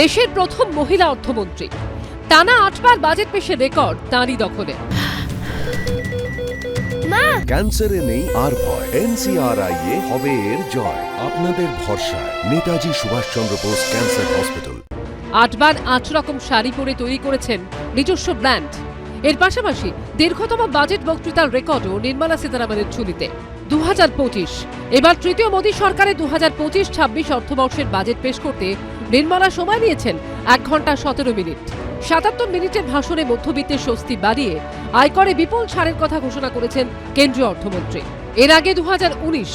দেশের প্রথম মহিলা অর্থমন্ত্রী। টানা আটবার বাজেট পেশের রেকর্ড তাঁরই দখলে। ক্যান্সারে নেই আর ভয়। এনসিআরআই এ হবে এর জয়। আপনাদের ভরসা নেতাজি সুভাষচন্দ্র বোস ক্যান্সার হসপিটাল। আটবার আট রকম শাড়ি পরে তৈরি করেছেন নিজস্ব ব্র্যান্ড। এর পাশাপাশি দীর্ঘতম বাজেট বক্তৃতার রেকর্ডও নির্মলা সীতারামনের ঝুলিতে। দু হাজার পঁচিশ। এবার তৃতীয় মোদী সরকারের দু হাজার পঁচিশ ছাব্বিশ অর্থবর্ষের বাজেট পেশ করতে নির্মলা সময় নিয়েছেন এক ঘণ্টা সতেরো মিনিট। সাতাত্তর মিনিটের ভাষণে মধ্যবিত্তের স্বস্তি বাড়িয়ে আয়করে বিপুল ছাড়ের কথা ঘোষণা করেছেন কেন্দ্রীয় অর্থমন্ত্রী। এর আগে দু হাজার উনিশ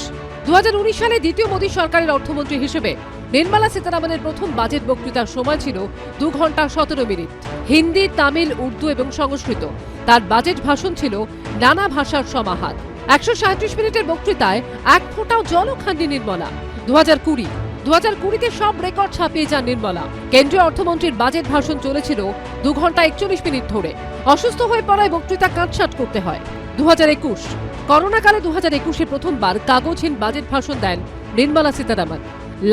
সালে দ্বিতীয় মোদী সরকারের অর্থমন্ত্রী হিসেবে নির্মলা সীতারামনের প্রথম বাজেট বক্তৃতার সময় ছিল দু ঘণ্টা সতেরো মিনিট। হিন্দি, তামিল, উর্দু এবং সংস্কৃত। তার বাজেট ভাষণ ছিল নানা ভাষার সমাহার। একশো মিনিটের বক্তৃতায় এক ফোঁটাও জলও খাননি নির্মলা। দু হাজার কুড়ি দু হাজার কুড়িতে সব রেকর্ড ছাপিয়ে যান নির্মলা। কেন্দ্রীয় অর্থমন্ত্রীর বাজেট ভাষণ চলেছিল দু ঘণ্টা একচল্লিশ মিনিট ধরে। অসুস্থ হয়ে পড়ায় বক্তৃতা কাটছাট করতে হয়। দু হাজার একুশ। করোনাকালে দু হাজার একুশে প্রথমবার কাগজহীন বাজেট ভাষণ দেন নির্মলা সীতারামন।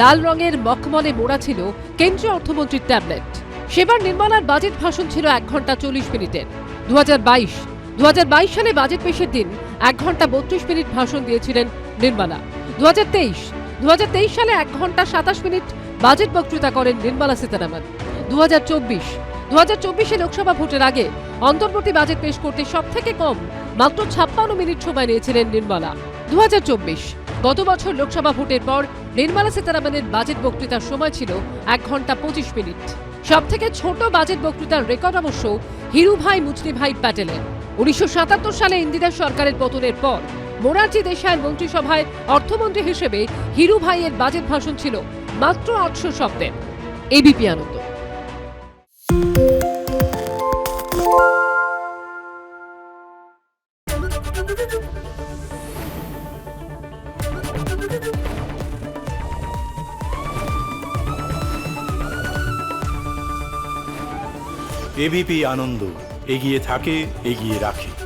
লাল রঙের মখমলে মোড়া ছিল কেন্দ্রীয় অর্থমন্ত্রীর ট্যাবলেট। সেবার নির্মলার বাজেট ভাষণ ছিল এক ঘণ্টা চল্লিশ মিনিটের। দু বাইশ। দু হাজার বাইশ সালে বাজেট পেশের দিন এক ঘণ্টা বত্রিশ মিনিট ভাষণ দিয়েছিলেন নির্মলা। দু হাজার তেইশ। দু হাজার তেইশ সালে এক ঘণ্টা সাতাশ মিনিট বাজেট বক্তৃতা করেন নির্মলা সীতারামন। দু হাজার চব্বিশ লোকসভা ভোটের আগে অন্তর্বর্তী বাজেট পেশ করতে সব থেকে কম মাত্র ছাপ্পান্ন মিনিট সময় নিয়েছিলেন নির্মলা। দু হাজার চব্বিশ, গত বছর লোকসভা ভোটের পর নির্মলা সীতারামনের বাজেট বক্তৃতার সময় ছিল এক ঘণ্টা পঁচিশ মিনিট। সব থেকে ছোট বাজেট বক্তৃতার রেকর্ড অবশ্য হিরুভাই মুচলিভাই প্যাটেলের। উনিশশো সাতাত্তর সালে ইন্দিরা সরকারের পতনের পর মোরারজি দেশাইয়ের মন্ত্রিসভায় অর্থমন্ত্রী হিসেবে হিরু ভাইয়ের বাজেট ভাষণ ছিল মাত্র আটশো শব্দের। এবিপি আনন্দ। এবিপি আনন্দ, এগিয়ে থাকে, এগিয়ে রাখে।